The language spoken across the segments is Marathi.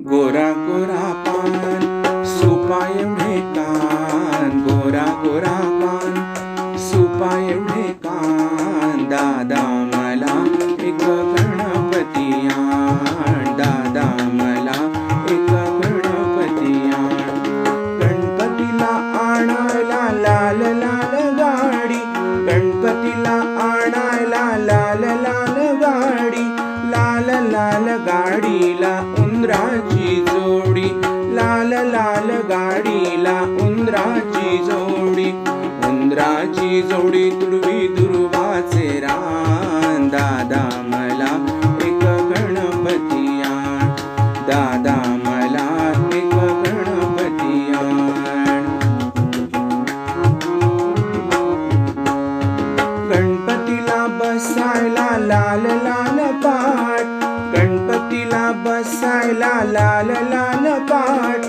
गोरा गोरा पान सुपाय एवढे कान. गोरा गोरा पान सुपाय एवढे कान. दादा मला एक गणपती आण. दादा मला एक गणपती आण. गणपतीला आणायला लाल लाल गाडी. गणपतीला आणायला लाल लाल गाडी. लाल लाल गाडीला उंदराची जोडी लाल लाल गाडीला उंदराची जोडी. उंदराची जोडी तुडवी दुर्वाचे रान. दादा मला एक गणपती आण. दादा मला एक गणपती आण. गणपतीला बसायला लाल लाल पाय मला बसायला लाल लाल पाट.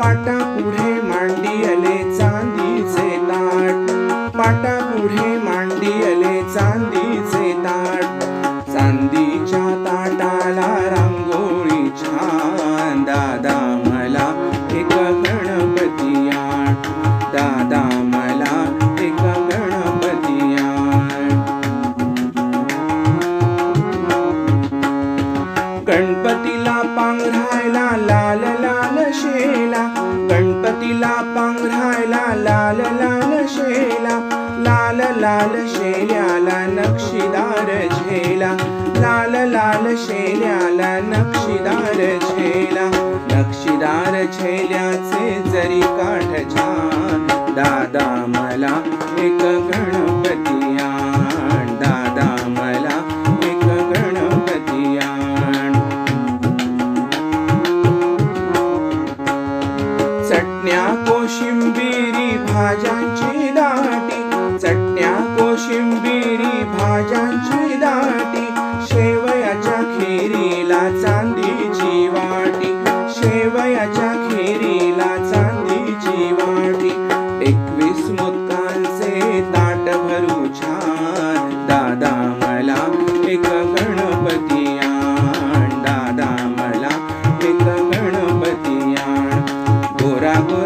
पाटा पुढे मांडी आले चांदीचे ताट. पाटा पुढे मांडी आले चांदीचे ताट. चांदीच्या ताटाला रांगोळी छान. दादा गणपतीला पांघरायला लाल लाल शेला. गणपतीला पांघरायला लाल लाल शेला. लाल लाल शेल्याला नक्षीदार झेला. लाल लाल शेल्याला नक्षीदार झेला. नक्षीदार झेल्याचे जरी काठ छान. दादा मला एक गणपती कोशिंबिरी भाज्यांची दाटी चटण्या कोशिंबिरी भाज्यांची दाटी शेवयाच्या खिरीला चांदीची वाटी शेवयाच्या खिरीला चांदीची वाटी. एकवीस मुक्कांचे ताट भरू छान दादा मला एक गणपती दादा मला एक गणपती गोरा गोरा